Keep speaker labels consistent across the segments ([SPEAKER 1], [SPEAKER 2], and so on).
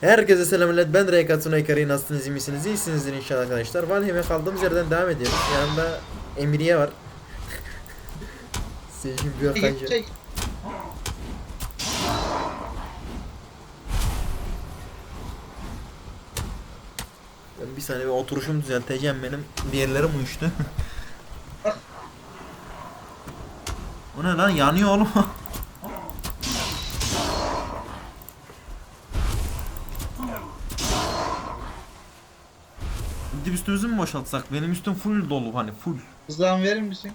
[SPEAKER 1] Herkese selam millet. Ben Reykat Sunaykari. Nasılsınız? iyi misiniz? İyisinizdir inşallah arkadaşlar. Valheim'e kaldığımız yerden devam ediyoruz. Yanımda Emriye var. Sejin bir
[SPEAKER 2] çek.
[SPEAKER 1] Ben bir saniye bir oturuşumu düzelteceğim benim. Bir yerlerim uyuştu. o ne lan? Yanıyor oğlum. Gidip üstümüzü mü boşaltsak? Benim üstüm full dolu hani full.
[SPEAKER 2] Hızlan verir misin?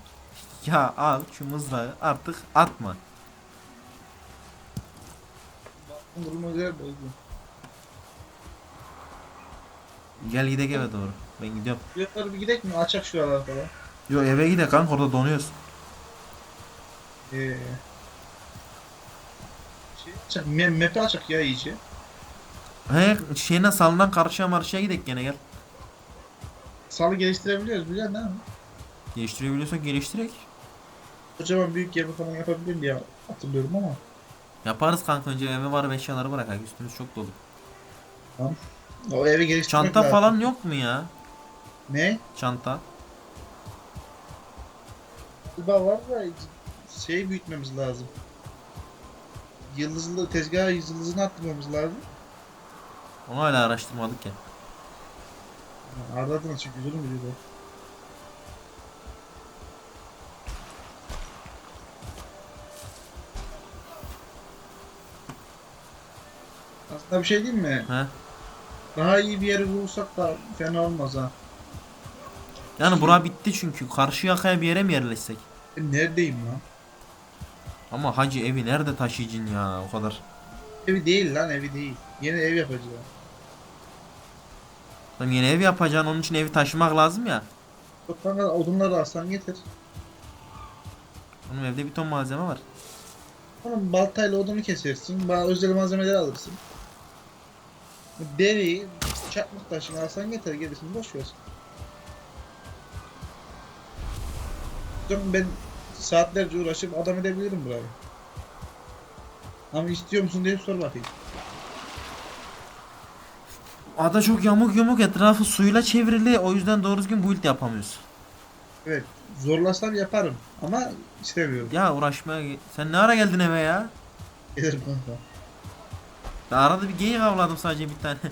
[SPEAKER 1] Ya al şu mızrağı artık atma.
[SPEAKER 2] Durumu güzel bozdu.
[SPEAKER 1] Gel gidelim eve doğru. Ben gidiyorum.
[SPEAKER 2] Yukarı bir gidelim mi? Açak şu aralar falan.
[SPEAKER 1] Yo eve gidelim kanka orada donuyoruz.
[SPEAKER 2] Ee, şey açak, me map'i açak ya iyice.
[SPEAKER 1] He şeyine salınan karşıya marşıya gidelim gene gel.
[SPEAKER 2] Salı geliştirebiliyoruz biliyor musun? değil mi?
[SPEAKER 1] Geliştirebiliyorsak geliştirek.
[SPEAKER 2] Kocaman büyük gemi falan yapabilirim diye hatırlıyorum ama.
[SPEAKER 1] Yaparız kanka önce eve var ve eşyaları bırakak üstümüz çok dolu.
[SPEAKER 2] O evi geliştirmek
[SPEAKER 1] Çanta
[SPEAKER 2] lazım.
[SPEAKER 1] falan yok mu ya?
[SPEAKER 2] Ne?
[SPEAKER 1] Çanta.
[SPEAKER 2] Galiba var da şey büyütmemiz lazım. Yıldızlı tezgaha yıldızını attırmamız lazım.
[SPEAKER 1] Onu hala araştırmadık ya.
[SPEAKER 2] Arda'dan çünkü üzülüm biliyordu. Aslında bir şey değil mi?
[SPEAKER 1] He.
[SPEAKER 2] Daha iyi bir yeri bulursak da fena olmaz ha.
[SPEAKER 1] Yani bura bitti çünkü. Karşı yakaya bir yere mi yerleşsek?
[SPEAKER 2] Ben neredeyim lan?
[SPEAKER 1] Ama hacı evi nerede taşıyacaksın ya o kadar.
[SPEAKER 2] Evi değil lan evi değil. Yeni ev yapacağız.
[SPEAKER 1] Lan yeni ev yapacaksın onun için evi taşımak lazım ya.
[SPEAKER 2] Yok kanka odunları aslan getir.
[SPEAKER 1] Onun evde bir ton malzeme var.
[SPEAKER 2] Oğlum baltayla odunu kesersin. Bana özel malzemeler alırsın. Deri, çakmak taşını alsan yeter gerisini boş ver. Canım ben saatlerce uğraşıp adam edebilirim burayı. Ama istiyor musun diye sor bakayım.
[SPEAKER 1] Ada çok yamuk yumuk etrafı suyla çevrili o yüzden doğru düzgün build yapamıyoruz.
[SPEAKER 2] Evet zorlasam yaparım ama istemiyorum.
[SPEAKER 1] Ya uğraşmaya sen ne ara geldin eve ya?
[SPEAKER 2] Gelirim kanka.
[SPEAKER 1] Ben arada bir geyik avladım sadece bir tane.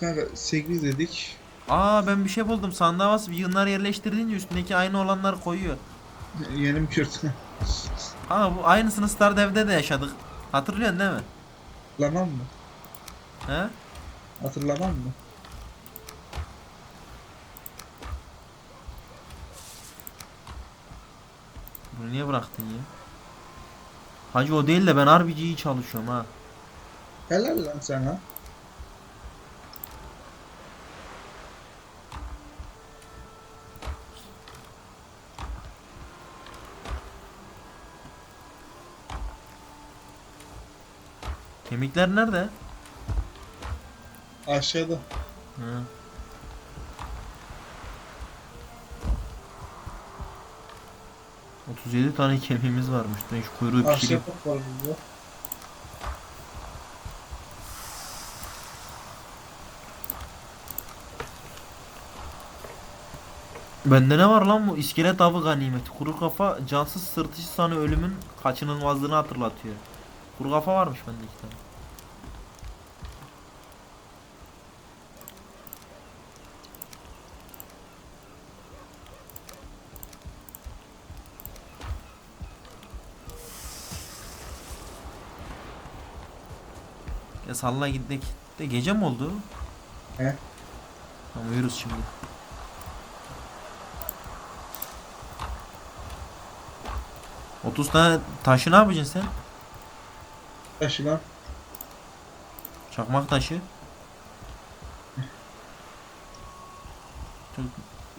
[SPEAKER 2] Kanka 8 dedik.
[SPEAKER 1] Aa ben bir şey buldum sandığa basıp yığınlar yerleştirdiğince üstündeki aynı olanları koyuyor.
[SPEAKER 2] Yeni mi Kürt?
[SPEAKER 1] Ha bu aynısını Stardew'de de yaşadık. Hatırlıyorsun değil mi?
[SPEAKER 2] Hatırlamam mı?
[SPEAKER 1] He?
[SPEAKER 2] Hatırlamam mı?
[SPEAKER 1] Bunu niye bıraktın ya? Hacı o değil de ben RPG'yi çalışıyorum ha.
[SPEAKER 2] Helal lan sana.
[SPEAKER 1] Kemikler nerede?
[SPEAKER 2] Aşağıda.
[SPEAKER 1] Hı. ...37 tane kemiğimiz varmış. Ben şu kuyruğu pişireyim.
[SPEAKER 2] Aşağıda var burada.
[SPEAKER 1] Bende ne var lan bu? İskelet avı ganimeti. Kuru kafa cansız sırtıcı sanı ölümün kaçınılmazlığını hatırlatıyor. Kuru kafa varmış bende iki tane. Ya salla gittik. De gece mi oldu?
[SPEAKER 2] He.
[SPEAKER 1] Tamam uyuruz şimdi. Otuz tane taşı ne yapacaksın sen?
[SPEAKER 2] Taşı lan.
[SPEAKER 1] Çakmak taşı.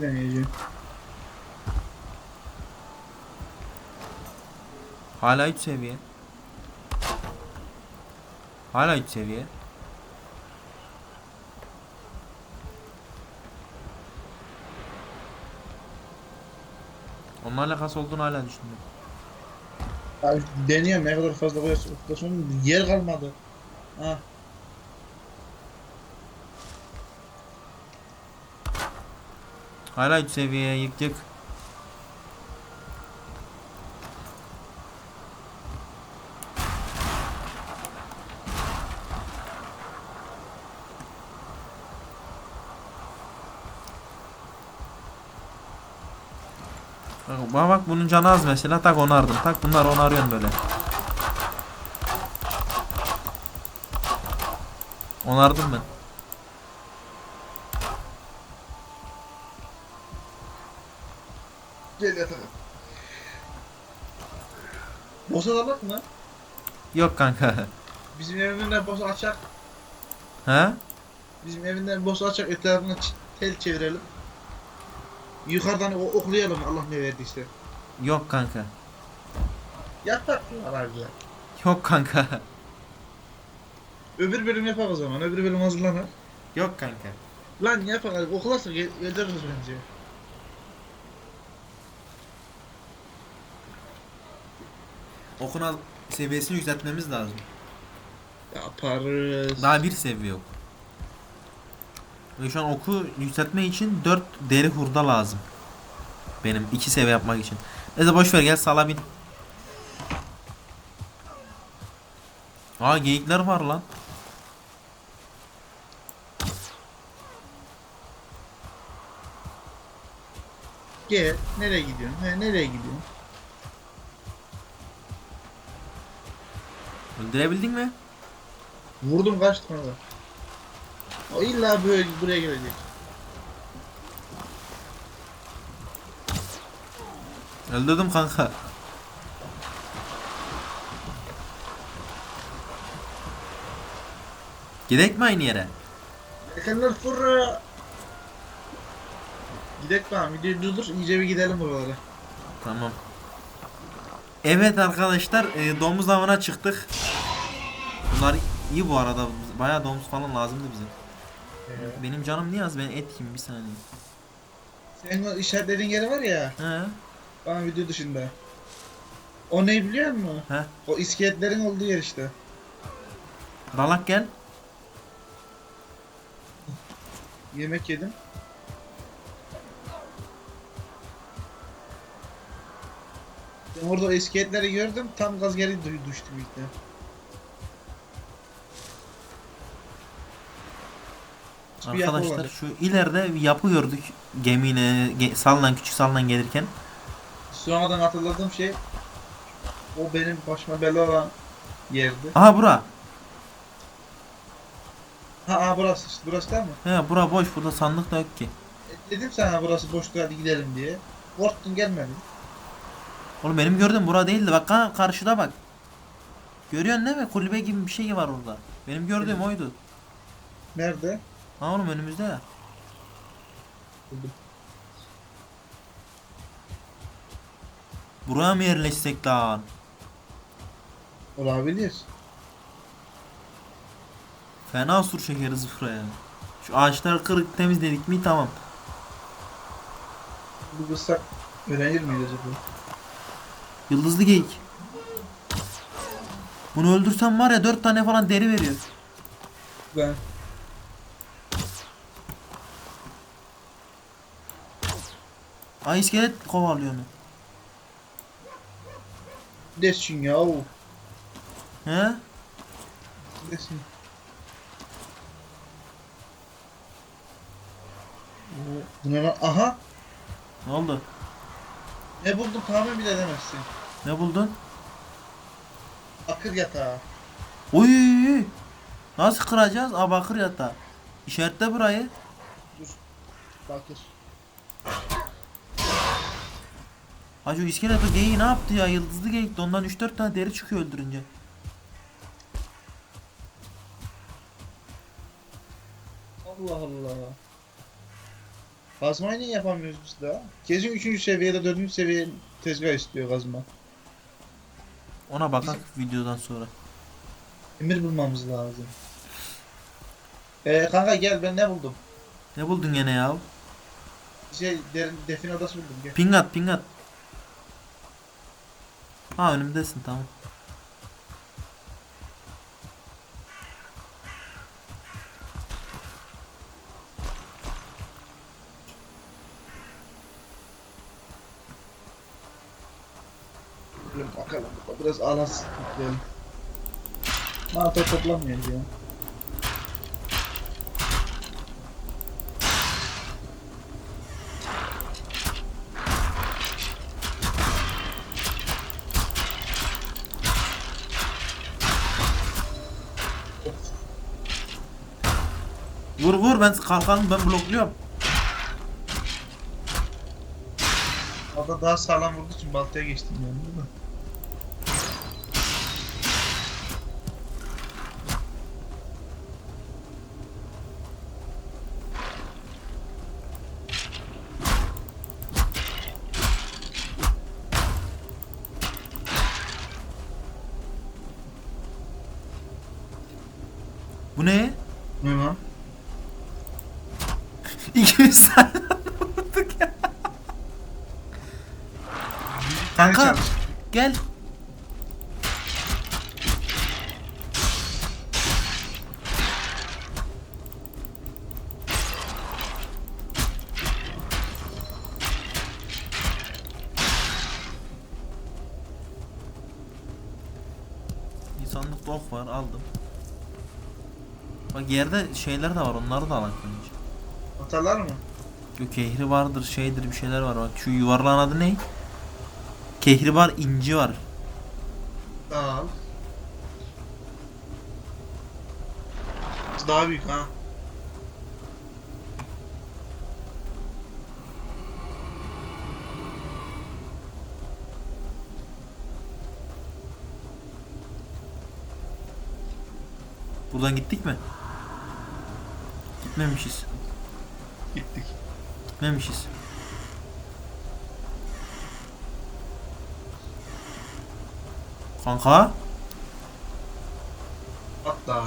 [SPEAKER 2] Deneyeceğim.
[SPEAKER 1] Hala 3 seviye. Hala 3 seviye. Onunla alakası olduğunu hala düşünüyorum.
[SPEAKER 2] Abi deniyorum ne kadar fazla koyarsa oklasın yer kalmadı. Ha.
[SPEAKER 1] Hala 3 seviyeye yıkacak. Bak, bak bak bunun canı az mesela tak onardım tak bunlar onarıyorsun böyle. Onardım ben.
[SPEAKER 2] Gel yatalım. Bosa alak mı?
[SPEAKER 1] Yok kanka.
[SPEAKER 2] Bizim evinden bosa açak.
[SPEAKER 1] He?
[SPEAKER 2] Bizim evinden bosa açak etrafına tel çevirelim. Yukarıdan o oklayalım Allah ne verdiyse.
[SPEAKER 1] Yok kanka.
[SPEAKER 2] Yapak var abi ya.
[SPEAKER 1] Yok kanka.
[SPEAKER 2] Öbür bölüm yapak o zaman. Öbür bölüm hazırlanır.
[SPEAKER 1] Yok kanka.
[SPEAKER 2] Lan yapak abi. Okularsa gel geliriz bence.
[SPEAKER 1] Okuna seviyesini yükseltmemiz lazım.
[SPEAKER 2] Yaparız.
[SPEAKER 1] Daha bir seviye yok. Ve şu an oku yükseltme için 4 deri hurda lazım. Benim 2 seviye yapmak için. Neyse boş ver gel sala bin. Aa geyikler var lan.
[SPEAKER 2] Gel. Nereye gidiyorsun? He, nereye gidiyorsun?
[SPEAKER 1] Öldürebildin mi?
[SPEAKER 2] Vurdum kaçtı ona. O illa böyle buraya gelecek.
[SPEAKER 1] Öldürdüm kanka. Gidek mi aynı yere?
[SPEAKER 2] Yakınlar fırra. Gidek bakalım. Videoyu durdur. iyice bir gidelim buralara.
[SPEAKER 1] Tamam. Evet arkadaşlar e, domuz avına çıktık. Bunlar iyi bu arada. Bayağı domuz falan lazımdı bize.
[SPEAKER 2] Ee,
[SPEAKER 1] Benim canım niye az ben et yiyeyim bir saniye.
[SPEAKER 2] senin o işaretlediğin yeri var ya.
[SPEAKER 1] He.
[SPEAKER 2] Bana video dışında. O ne biliyor musun?
[SPEAKER 1] He.
[SPEAKER 2] O iskeletlerin olduğu yer işte.
[SPEAKER 1] Dalak gel.
[SPEAKER 2] Yemek yedim. Ben orada o iskeletleri gördüm. Tam gaz geri du- düştü birlikte. Yapı
[SPEAKER 1] Arkadaşlar şu ileride bir yapı gördük. Gemiyle ge sallan küçük sallan gelirken.
[SPEAKER 2] Sonradan hatırladığım şey o benim başıma bela olan yerdi.
[SPEAKER 1] Aha bura.
[SPEAKER 2] Ha, ha burası işte, burası değil mi?
[SPEAKER 1] He bura boş burada sandık da yok ki.
[SPEAKER 2] E, dedim sana burası boştu hadi gidelim diye. Korktun gelmedin.
[SPEAKER 1] Oğlum benim gördüğüm bura değildi bak ha karşıda bak. Görüyorsun değil mi? Kulübe gibi bir şey var orada. Benim gördüğüm oydu.
[SPEAKER 2] Nerede?
[SPEAKER 1] Ha oğlum önümüzde ya. Buraya mı yerleşsek lan?
[SPEAKER 2] Olabilir.
[SPEAKER 1] Fena sur çekeriz buraya. Şu ağaçları kırık temizledik mi tamam.
[SPEAKER 2] Bu kıssak öğrenir miyiz acaba?
[SPEAKER 1] Yıldızlı geyik. Bunu öldürsem var ya 4 tane falan deri veriyor.
[SPEAKER 2] Ben.
[SPEAKER 1] Ay iskelet kovalıyor onu.
[SPEAKER 2] Desin ya.
[SPEAKER 1] He?
[SPEAKER 2] Desin. Bu ne lan? Aha!
[SPEAKER 1] Ne oldu?
[SPEAKER 2] Ne buldum tahmin bile edemezsin.
[SPEAKER 1] Ne buldun?
[SPEAKER 2] Akır yatağı.
[SPEAKER 1] Oy! Nasıl kıracağız? Aa bakır yatağı. İşaretle burayı.
[SPEAKER 2] Dur. Bakır.
[SPEAKER 1] Hacı o iskelet o geyiği ne yaptı ya? Yıldızlı geyikti. Ondan 3-4 tane deri çıkıyor öldürünce.
[SPEAKER 2] Allah Allah. Kazmayı niye yapamıyoruz biz daha? Kesin 3. seviyede 4. seviye tezgah istiyor kazma.
[SPEAKER 1] Ona bakak videodan sonra.
[SPEAKER 2] Emir bulmamız lazım. Ee, kanka gel ben ne buldum?
[SPEAKER 1] Ne buldun gene ya?
[SPEAKER 2] Şey derin defin adası buldum gel.
[SPEAKER 1] Ping at ping at. Ha önümdesin tamam.
[SPEAKER 2] Bakalım. Biraz alas. Mantar toplamıyoruz ya.
[SPEAKER 1] Vur vur ben kalkanım ben blokluyorum.
[SPEAKER 2] Orada daha sağlam vurduğu için baltaya geçtim yani değil mi?
[SPEAKER 1] Bu ne?
[SPEAKER 2] Ne lan?
[SPEAKER 1] 200 tane vurduk ya. Kanka
[SPEAKER 2] çalış.
[SPEAKER 1] gel. İnsanlık ok var aldım. Bak yerde şeyler de var onları da alak bence.
[SPEAKER 2] Atarlar mı?
[SPEAKER 1] Yok kehri vardır şeydir bir şeyler var bak şu yuvarlağın adı ne? Kehri var inci var.
[SPEAKER 2] Al. Daha büyük ha.
[SPEAKER 1] Buradan gittik mi? Gitmemişiz.
[SPEAKER 2] Gittik.
[SPEAKER 1] Gitmemişiz. Kanka,
[SPEAKER 2] Hatta.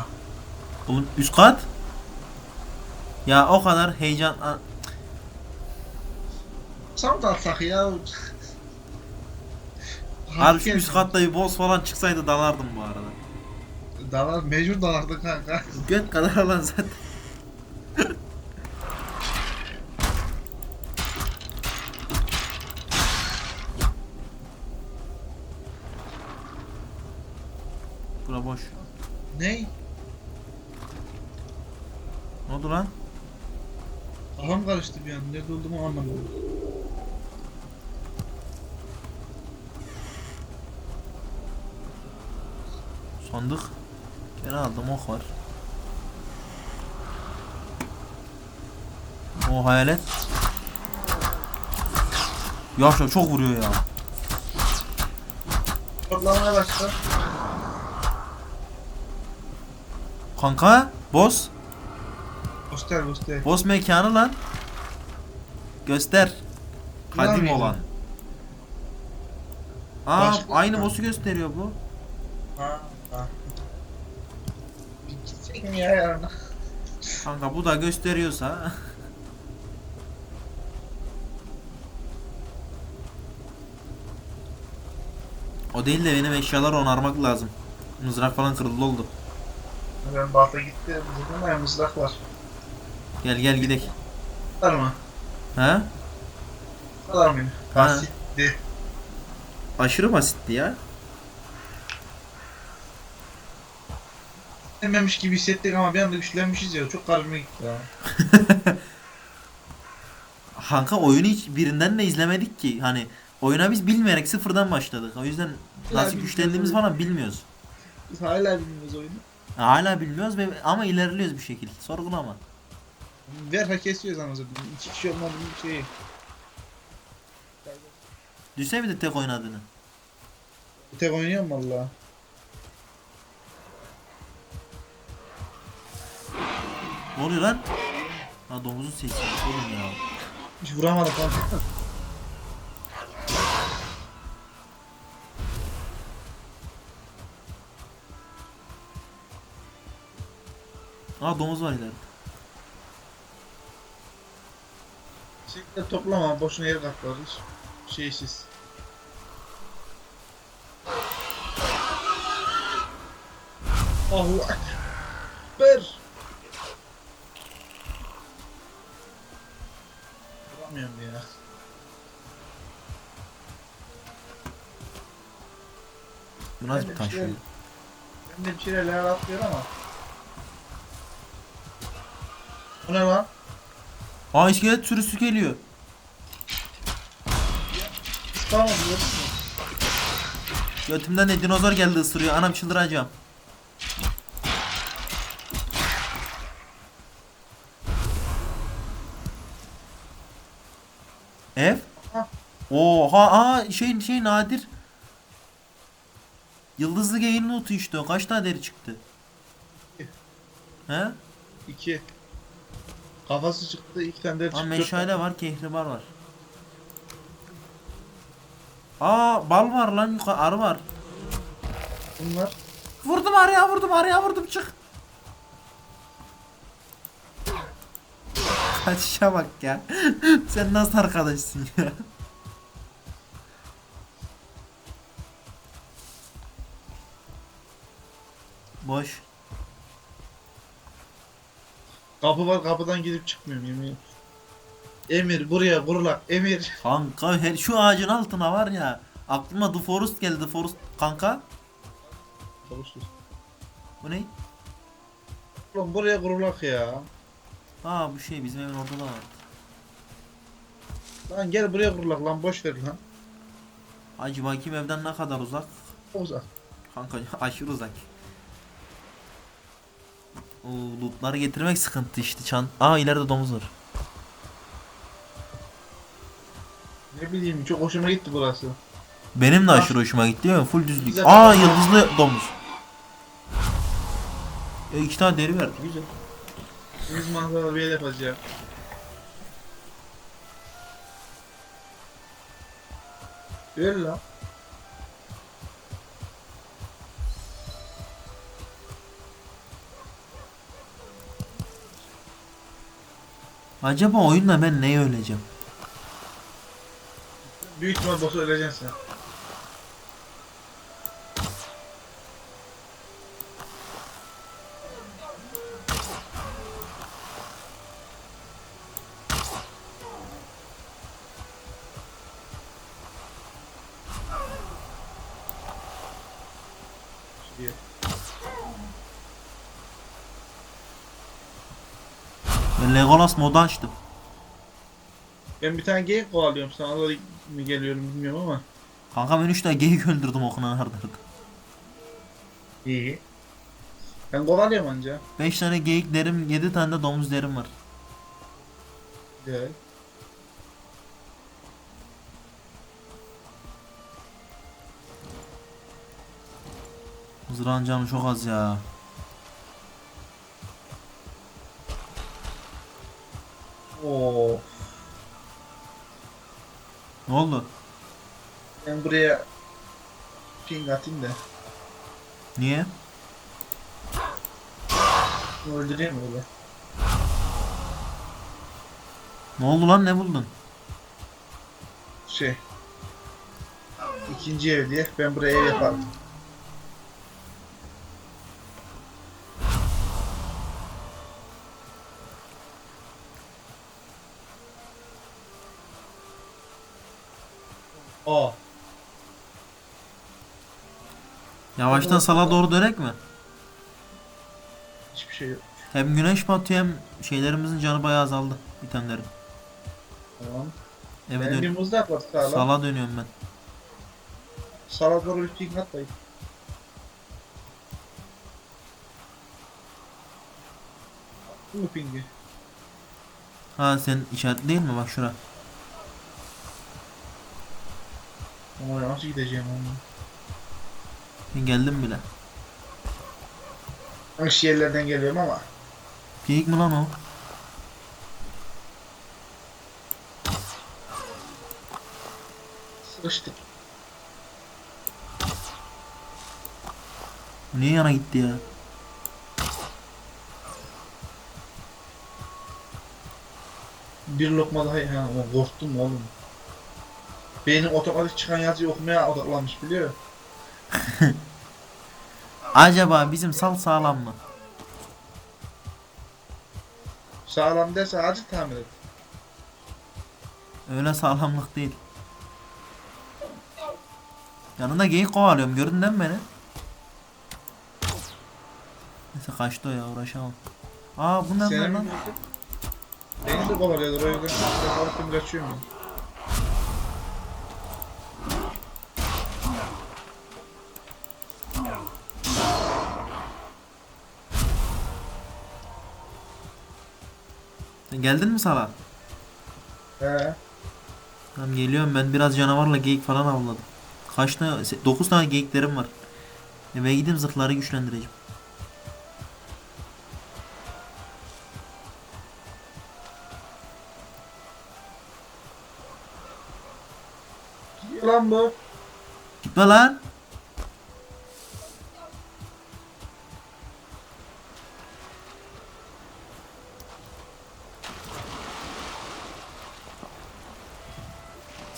[SPEAKER 1] oğlum üst kat. Ya o kadar heyecan
[SPEAKER 2] Sam da atsak ya.
[SPEAKER 1] Harbi şu üst katta bir boss falan çıksaydı dalardım bu arada.
[SPEAKER 2] Dalar mecbur dalardı kanka.
[SPEAKER 1] Göt kadar alan zaten. Bura boş.
[SPEAKER 2] Ney?
[SPEAKER 1] Ne oldu lan?
[SPEAKER 2] Kafam karıştı bir an. Nerede olduğumu anlamadım.
[SPEAKER 1] Sandık. Geri aldım ok var. O hayalet. Yaşa çok vuruyor ya.
[SPEAKER 2] Toplamaya başla.
[SPEAKER 1] Kanka boss.
[SPEAKER 2] Göster göster.
[SPEAKER 1] Boss mekanı lan. Göster. Kadim
[SPEAKER 2] mıydı?
[SPEAKER 1] olan. Aa
[SPEAKER 2] Başka-
[SPEAKER 1] aynı boss'u gösteriyor bu.
[SPEAKER 2] Ha ha. Bir gitsek mi ya yarına?
[SPEAKER 1] Kanka bu da gösteriyorsa. o değil de benim eşyaları onarmak lazım. Mızrak falan kırıldı oldu.
[SPEAKER 2] Ben balta gitti. Bizim de mızrak var.
[SPEAKER 1] Gel gel gidelim.
[SPEAKER 2] Var mı?
[SPEAKER 1] Ha?
[SPEAKER 2] Var mı? Basitti.
[SPEAKER 1] Aşırı basitti ya.
[SPEAKER 2] Gelmemiş gibi hissettik ama bir anda güçlenmişiz ya. Çok gitti ya.
[SPEAKER 1] Kanka oyunu hiç birinden de izlemedik ki. Hani oyuna biz bilmeyerek sıfırdan başladık. O yüzden nasıl güçlendiğimiz falan bilmiyoruz.
[SPEAKER 2] Biz hala bilmiyoruz oyunu.
[SPEAKER 1] Hala bilmiyoruz ve ama ilerliyoruz bir şekilde. Sorgulama.
[SPEAKER 2] Verha kesiyoruz ama zaten. İki kişi olmadığın bir şey.
[SPEAKER 1] Düşse bir de tek oynadığını.
[SPEAKER 2] Tek oynuyorum valla.
[SPEAKER 1] Ne oluyor lan? Ha domuzun sesi. Oğlum ya.
[SPEAKER 2] Hiç vuramadım kanka.
[SPEAKER 1] Aa domuz var ileride.
[SPEAKER 2] Çiftler toplama boşuna yer kaplarız. Şeysiz. Allah. Bir. Vuramıyorum ya.
[SPEAKER 1] Bu nasıl bir taş ya?
[SPEAKER 2] Ben de bir şeyler atlıyor ama. Bu ne lan?
[SPEAKER 1] Aa iskelet sürüsü geliyor.
[SPEAKER 2] Tamam gördün mü?
[SPEAKER 1] Götümden de dinozor geldi ısırıyor. Anam çıldıracağım. Oha aa şey şey nadir. Yıldızlı geyin notu işte o. Kaç tane deri çıktı? He?
[SPEAKER 2] İki. Kafası çıktı, iki tane de
[SPEAKER 1] Aa
[SPEAKER 2] çıktı.
[SPEAKER 1] meşale var, kehribar var. Aa bal var lan yukarı arı var.
[SPEAKER 2] Bunlar.
[SPEAKER 1] Vurdum araya vurdum araya vurdum çık. Kaçışa bak ya. Sen nasıl arkadaşsın ya? Boş.
[SPEAKER 2] Kapı var, kapıdan gidip çıkmıyorum yemin. Emir buraya kurulak, Emir.
[SPEAKER 1] Kanka her şu ağacın altına var ya. Aklıma The Forest geldi. The Forest kanka.
[SPEAKER 2] Konuştuk.
[SPEAKER 1] Bu ne?
[SPEAKER 2] Oğlum buraya kurulak ya.
[SPEAKER 1] Aa bu şey bizim evin orada da var.
[SPEAKER 2] Lan gel buraya kurulak lan boş ver lan.
[SPEAKER 1] Acı bakayım evden ne kadar uzak?
[SPEAKER 2] Uzak.
[SPEAKER 1] Kanka aşırı uzak. O lootları getirmek sıkıntı işte. Çan Aa ileride domuz var.
[SPEAKER 2] Ne bileyim çok hoşuma gitti burası.
[SPEAKER 1] Benim de
[SPEAKER 2] Ah.
[SPEAKER 1] aşırı hoşuma gitti değil mi? Full düzlük.
[SPEAKER 2] Güzel.
[SPEAKER 1] Aa yıldızlı domuz. E iki tane deri verdi güzel.
[SPEAKER 2] Biz manzaralı bir yer yapacağız. Ver lan.
[SPEAKER 1] Acaba oyunla ben neye öleceğim?
[SPEAKER 2] Büyük ihtimal boss'u öleceksin. Şuraya.
[SPEAKER 1] Ben Legolas modu açtım.
[SPEAKER 2] Ben bir tane geyik kovalıyorum sana da mı geliyorum bilmiyorum ama.
[SPEAKER 1] Kanka ben 3 tane geyik öldürdüm okunan ardırdı.
[SPEAKER 2] İyi. Ben kovalıyorum anca.
[SPEAKER 1] 5 tane geyik derim 7 tane de domuz derim var.
[SPEAKER 2] Güzel.
[SPEAKER 1] Mızrağın canı çok az ya.
[SPEAKER 2] Oo.
[SPEAKER 1] Ne oldu?
[SPEAKER 2] Ben buraya ping atayım da.
[SPEAKER 1] Niye?
[SPEAKER 2] Öldüreyim mi böyle?
[SPEAKER 1] Ne oldu lan ne buldun?
[SPEAKER 2] Şey. İkinci ev diye ben buraya ev yaparım.
[SPEAKER 1] Yavaştan sala doğru dönek mi?
[SPEAKER 2] Hiçbir şey yok.
[SPEAKER 1] Hem güneş batıyor hem şeylerimizin canı bayağı azaldı. Bitenlerin.
[SPEAKER 2] Tamam.
[SPEAKER 1] Eve
[SPEAKER 2] Ben bir
[SPEAKER 1] dön.
[SPEAKER 2] muzdak var sağlam.
[SPEAKER 1] Sala dönüyorum ben.
[SPEAKER 2] Salat doğru bir ping at bayım. Bu pingi?
[SPEAKER 1] Ha sen işaret değil mi bak şura.
[SPEAKER 2] Ama nasıl gideceğim onu?
[SPEAKER 1] Ben geldim bile.
[SPEAKER 2] Aş yerlerden geliyorum ama.
[SPEAKER 1] Geyik mi lan o?
[SPEAKER 2] Sıkıştık.
[SPEAKER 1] Niye yana gitti ya?
[SPEAKER 2] Bir lokma daha yani korktum oğlum. Beynim otomatik çıkan yazıyı okumaya odaklanmış biliyor.
[SPEAKER 1] Acaba bizim sal sağlam mı?
[SPEAKER 2] Sağlam derse acil tamir et.
[SPEAKER 1] Öyle sağlamlık değil. Yanında geyik kovalıyorum gördün değil mi beni? Neyse kaçtı o ya uğraşamam. Aa bu ne lan?
[SPEAKER 2] Beni de kovalıyorlar o yüzden ben korktum kaçıyorum ya.
[SPEAKER 1] Geldin mi sala?
[SPEAKER 2] He.
[SPEAKER 1] Tamam geliyorum ben biraz canavarla geyik falan avladım. Kaç tane? 9 tane geyiklerim var. Eve gideyim zırhları güçlendireceğim.
[SPEAKER 2] Lan bu.
[SPEAKER 1] Gitme lan.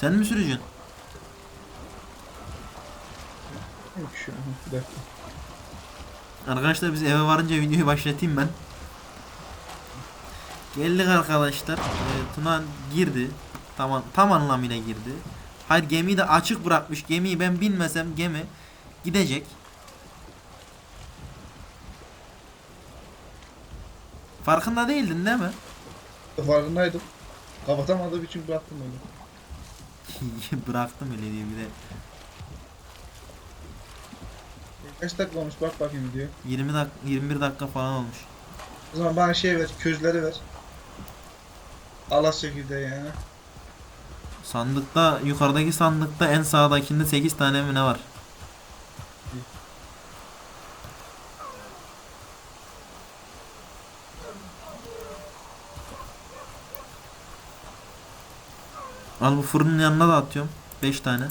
[SPEAKER 1] Sen mi süreceksin?
[SPEAKER 2] Yok şu an, bir dakika.
[SPEAKER 1] Arkadaşlar biz eve varınca videoyu başlatayım ben. Geldik arkadaşlar. Ee, Tuna girdi. Tamam tam anlamıyla girdi. Hayır gemiyi de açık bırakmış. Gemiyi ben binmesem gemi gidecek. Farkında değildin değil mi?
[SPEAKER 2] Farkındaydım. Kapatamadığım için bıraktım onu.
[SPEAKER 1] Bıraktım öyle diye bir de.
[SPEAKER 2] Kaç dakika olmuş bak bakayım diyor.
[SPEAKER 1] 20 dak 21 dakika falan olmuş.
[SPEAKER 2] O zaman bana şey ver, közleri ver. Allah çekirdeği yani.
[SPEAKER 1] Sandıkta yukarıdaki sandıkta en sağdakinde 8 tane mi ne var? Al bu fırının yanına da atıyorum. 5 tane.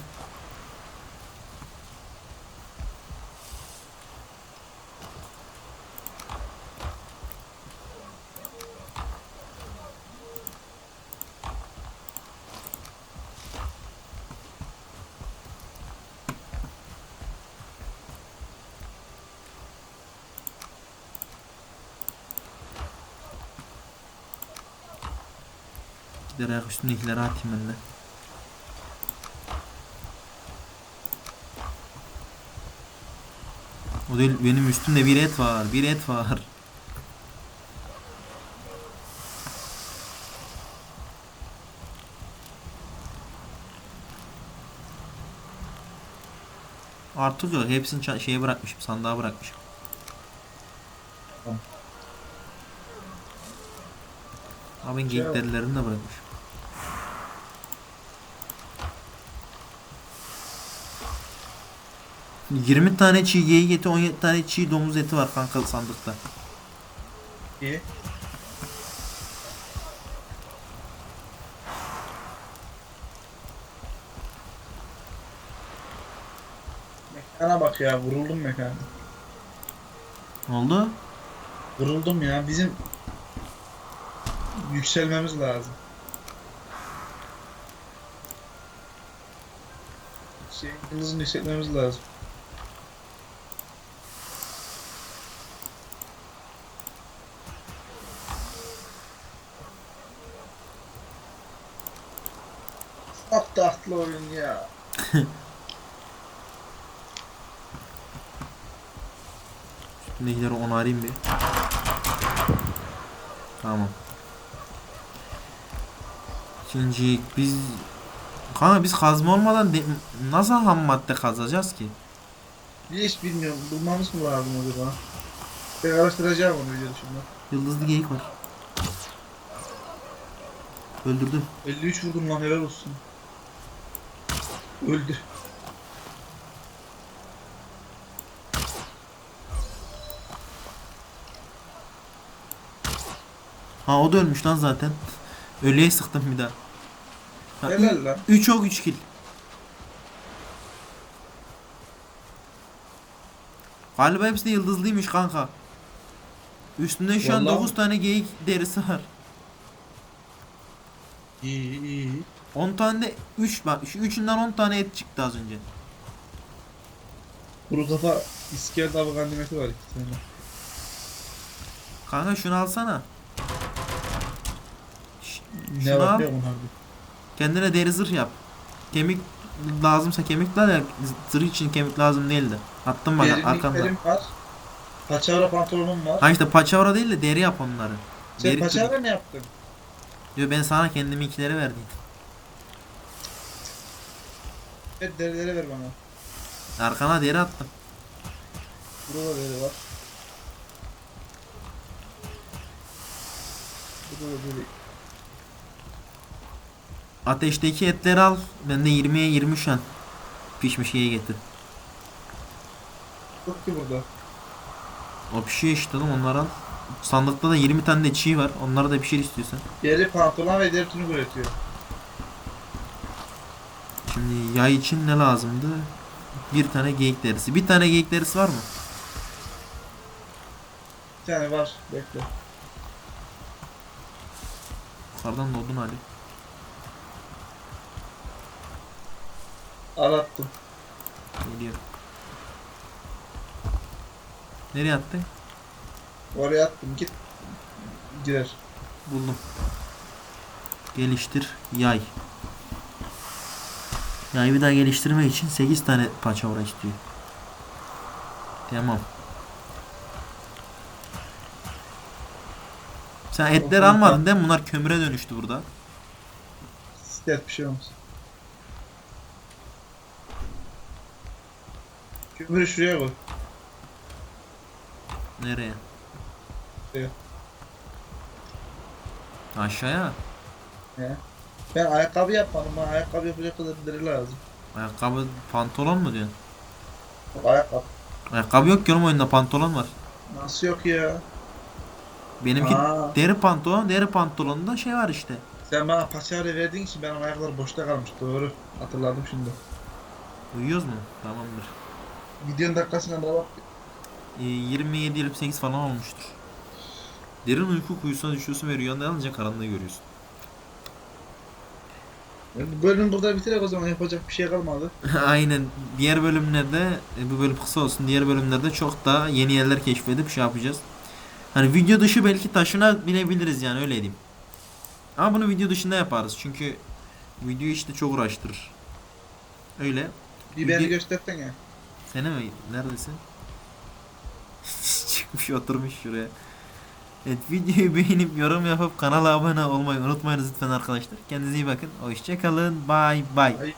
[SPEAKER 1] Üstündekileri atayım ben de. O değil benim üstümde bir et var. Bir et var. Artık yok. Hepsini şeye bırakmışım. Sandığa bırakmışım. Abi geyik derilerini de bırakmışım. Yirmi tane çiğ geyik eti, 17 tane çiğ domuz eti var kanka sandıkta.
[SPEAKER 2] İyi. Mekana bak ya, vuruldum mekana.
[SPEAKER 1] Ne oldu?
[SPEAKER 2] Vuruldum ya, bizim yükselmemiz lazım. Şey, hızını yükseltmemiz lazım. Oyun ya.
[SPEAKER 1] Üstündekileri onarayım bir. Tamam. İkinci biz Kanka biz kazma olmadan de- nasıl ham madde kazacağız ki?
[SPEAKER 2] Hiç bilmiyorum. Bulmamız mı lazım acaba? Ben araştıracağım onu video dışında.
[SPEAKER 1] Yıldızlı geyik var. Öldürdüm.
[SPEAKER 2] 53 vurdum lan helal olsun. Öldü.
[SPEAKER 1] Ha o da ölmüş lan zaten. Ölüye sıktım bir daha. Ha,
[SPEAKER 2] Helal lan.
[SPEAKER 1] 3 ok 3 kill. Galiba hepsi de yıldızlıymış kanka. Üstünde şu an
[SPEAKER 2] Vallahi
[SPEAKER 1] 9 tane geyik derisi var.
[SPEAKER 2] İyi iyi.
[SPEAKER 1] 10 tane de 3 bak şu üçünden 10 tane et çıktı az önce.
[SPEAKER 2] Kuru kafa iskelet avı gandimeti var iki tane.
[SPEAKER 1] Kanka şunu alsana. Ş-
[SPEAKER 2] Ne
[SPEAKER 1] Şunu al. Kendine deri zırh yap. Kemik lazımsa kemik var ya zırh için kemik lazım değildi. Attım bak arkamda.
[SPEAKER 2] Derinliklerim var. Paçavra pantolonum var.
[SPEAKER 1] Ha işte paçavra değil de deri yap onları.
[SPEAKER 2] Sen
[SPEAKER 1] deri
[SPEAKER 2] paçavra ne yaptın?
[SPEAKER 1] Diyor ben sana kendiminkileri verdim.
[SPEAKER 2] Evet derileri ver bana.
[SPEAKER 1] Arkana deri attım.
[SPEAKER 2] Burada da deri var. Burada da deri.
[SPEAKER 1] Ateşteki etleri al. Ben de 20'ye 20 şu an. Pişmiş şeye getir.
[SPEAKER 2] Yok ki burada.
[SPEAKER 1] O pişiyor işte oğlum onları al. Sandıkta da 20 tane de çiğ var. Onları da pişir istiyorsan.
[SPEAKER 2] Deri pantolon ve deri tünük üretiyor.
[SPEAKER 1] Şimdi yay için ne lazımdı? Bir tane geyik derisi. Bir tane geyik derisi var mı?
[SPEAKER 2] Bir tane var. Bekle.
[SPEAKER 1] Yukarıdan doğdun Ali.
[SPEAKER 2] Arattım.
[SPEAKER 1] Geliyor. Nereye attı?
[SPEAKER 2] Oraya attım. Git. Girer.
[SPEAKER 1] Buldum. Geliştir yay. Yayı bir daha geliştirmek için 8 tane paçavra istiyor. Tamam. Sen etler almadın değil mi? Bunlar kömüre dönüştü burada.
[SPEAKER 2] İster bir şey olmaz. Kömürü şuraya koy.
[SPEAKER 1] Nereye?
[SPEAKER 2] Şuraya.
[SPEAKER 1] Aşağıya.
[SPEAKER 2] He. Ben ayakkabı yapmadım. Bana ayakkabı yapacak kadar deri lazım.
[SPEAKER 1] Ayakkabı pantolon mu diyorsun?
[SPEAKER 2] Bak ayakkabı.
[SPEAKER 1] Ayakkabı yok ki oğlum oyunda pantolon var.
[SPEAKER 2] Nasıl yok ya?
[SPEAKER 1] Benimki
[SPEAKER 2] Aa,
[SPEAKER 1] deri pantolon, deri pantolonunda şey var işte.
[SPEAKER 2] sen bana paçavra verdiğin için benim ayaklar boşta kalmış. Doğru. Hatırladım şimdi.
[SPEAKER 1] Uyuyoruz mu? Tamamdır.
[SPEAKER 2] Videonun dakikasına da bak.
[SPEAKER 1] Ee, 27-28 falan olmuştur. Derin uyku kuyusuna düşüyorsun ve rüyanda yalnızca karanlığı görüyorsun.
[SPEAKER 2] Bu bölümü burada bitirek o zaman yapacak bir şey kalmadı.
[SPEAKER 1] Aynen. Diğer bölümlerde e, bu bölüm kısa olsun. Diğer bölümlerde çok daha yeni yerler keşfedip şey yapacağız. Hani video dışı belki taşına binebiliriz yani öyle diyeyim. Ama bunu video dışında yaparız çünkü video işte çok uğraştırır. Öyle.
[SPEAKER 2] Biberi
[SPEAKER 1] Video-
[SPEAKER 2] göstersene.
[SPEAKER 1] Sene mi? Neredesin? Çıkmış oturmuş şuraya. Evet videoyu beğenip yorum yapıp kanala abone olmayı unutmayınız lütfen arkadaşlar. Kendinize iyi bakın. Hoşçakalın. Bye bye.